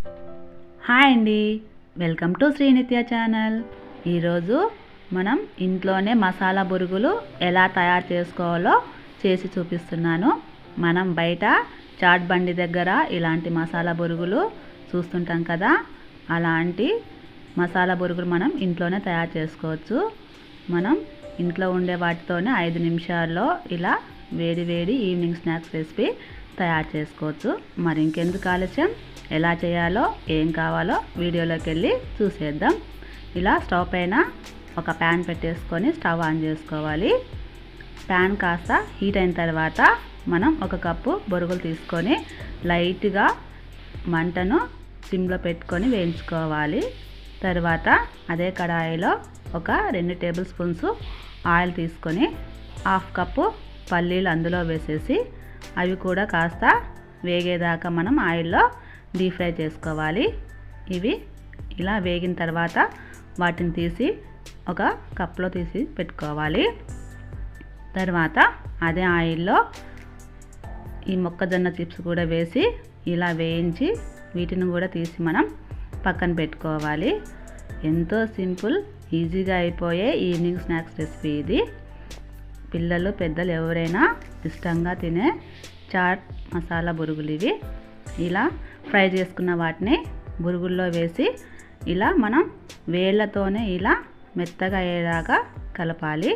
Hi అండి. Welcome to Srinitya channel. ఈరోజు మనం ఇంట్లోనే మసాలా బురుగులు ఎలా తయారు చేసుకోవాలో చేసి చూపిస్తున్నాను. మనం బయట చాట్ బండి దగ్గర ఇలాంటి మసాలా బురుగులు చూస్తుంటాం కదా అలాంటి మసాలా బురుగులు మనం ఇంట్లోనే తయారు చేసుకోవచ్చు. మనం ఇంట్లో ఉండే వాటితోనే ఐదు నిమిషాల్లో ఇలా వేడి వేడి ఈవినింగ్ స్నాక్స్ రెసిపీ తయారు చేసుకోవచ్చు. మరి ఇంకెందుకు ఆలస్యం? ఎలా చేయాలో ఏం కావాలో వీడియోలోకి వెళ్ళి చూసేద్దాం. ఇలా స్టవ్ పైన ఒక ప్యాన్ పెట్టేసుకొని స్టవ్ ఆన్ చేసుకోవాలి. ప్యాన్ కాస్త హీట్ అయిన తర్వాత మనం ఒక కప్పు బొరుగులు తీసుకొని లైట్గా మంటను సిమ్లో పెట్టుకొని వేయించుకోవాలి. తర్వాత అదే కడాయిలో ఒక రెండు టేబుల్ స్పూన్స్ ఆయిల్ తీసుకొని హాఫ్ కప్పు పల్లీలు అందులో వేసేసి అవి కూడా కాస్త వేగేదాకా మనం ఆయిల్లో డీప్ ఫ్రై చేసుకోవాలి. ఇవి ఇలా వేగిన తర్వాత వాటిని తీసి ఒక కప్లో తీసి పెట్టుకోవాలి. తర్వాత అదే ఆయిల్లో ఈ మొక్కజొన్న చిప్స్ కూడా వేసి ఇలా వేయించి వీటిని కూడా తీసి మనం పక్కన పెట్టుకోవాలి. ఎంతో సింపుల్ ఈజీగా అయిపోయే ఈవినింగ్ స్నాక్స్ రెసిపీ ఇది. పిల్లలు పెద్దలు ఎవరైనా ఇష్టంగా తినే చాట్ మసాలా బురుగులు ఇవి. ఇలా ఫ్రై చేసుకున్న వాటిని బురుగుల్లో వేసి ఇలా మనం వేళ్ళతోనే ఇలా మెత్తగా అయ్యేలాగా కలపాలి.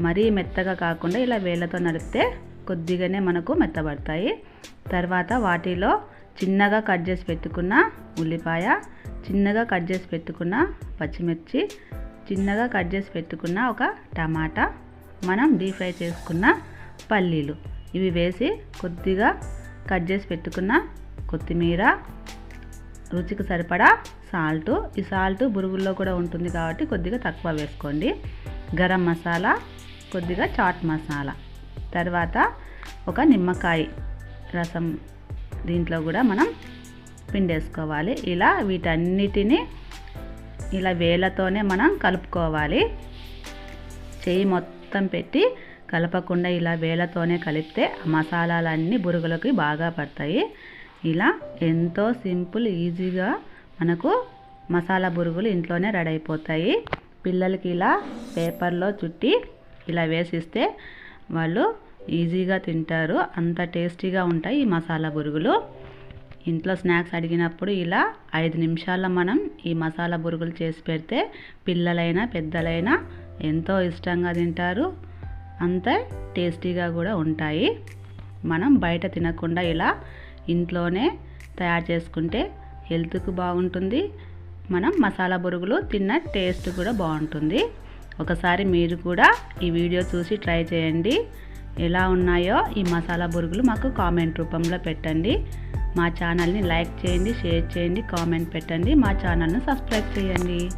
మరీ మెత్తగా కాకుండా ఇలా వేళ్ళతో నడిపితే కొద్దిగానే మనకు మెత్తబడతాయి. తర్వాత వాటిలో చిన్నగా కట్ చేసి పెట్టుకున్న ఉల్లిపాయ చిన్నగా కట్ చేసి పెట్టుకున్న పచ్చిమిర్చి చిన్నగా కట్ చేసి పెట్టుకున్న ఒక టమాటా మనం డీప్ ఫ్రై చేసుకున్న పల్లీలు. ఇవి వేసి కొద్దిగా కట్ చేసి పెట్టుకున్న కొత్తిమీర రుచికి సరిపడా సాల్ట్. ఈ సాల్ట్ బురుగుల్లో కూడా ఉంటుంది కాబట్టి కొద్దిగా తక్కువ వేసుకోండి. గరం మసాలా కొద్దిగా చాట్ మసాలా. తర్వాత ఒక నిమ్మకాయ రసం దీంట్లో కూడా మనం పిండేసుకోవాలి. ఇలా వీటన్నిటిని ఇలా వేళ్ళతోనే మనం కలుపుకోవాలి. చేయి మొత్తం పెట్టి కలపకుండా ఇలా వేలతోనే కలిపితే ఆ మసాలాలన్నీ బురుగులకి బాగా పడతాయి. ఇలా ఎంతో సింపుల్ ఈజీగా మనకు మసాలా బురుగులు ఇంట్లోనే రెడీ అయిపోతాయి. పిల్లలకి ఇలా పేపర్లో చుట్టి ఇలా వేసిస్తే వాళ్ళు ఈజీగా తింటారు. అంత టేస్టీగా ఉంటాయి ఈ మసాలా బురుగులు. ఇంట్లో స్నాక్స్ అడిగినప్పుడు ఇలా ఐదు నిమిషాల్లో మనం ఈ మసాలా బురుగులు చేసి పెడితే పిల్లలైనా పెద్దలైనా ఎంతో ఇష్టంగా తింటారు. అంత టేస్టీగా కూడా ఉంటాయి. మనం బయట తినకుండా ఇలా ఇంట్లోనే తయారు చేసుకుంటే హెల్త్కు బాగుంటుంది. మనం మసాలా బురుగులు తిన్న టేస్ట్ కూడా బాగుంటుంది. ఒకసారి మీరు కూడా ఈ వీడియో చూసి ట్రై చేయండి. ఎలా ఉన్నాయో ఈ మసాలా బురుగులు మాకు కామెంట్ రూపంలో పెట్టండి. మా ఛానల్ని లైక్ చేయండి షేర్ చేయండి కామెంట్ పెట్టండి. మా ఛానల్ను సబ్స్క్రైబ్ చేయండి.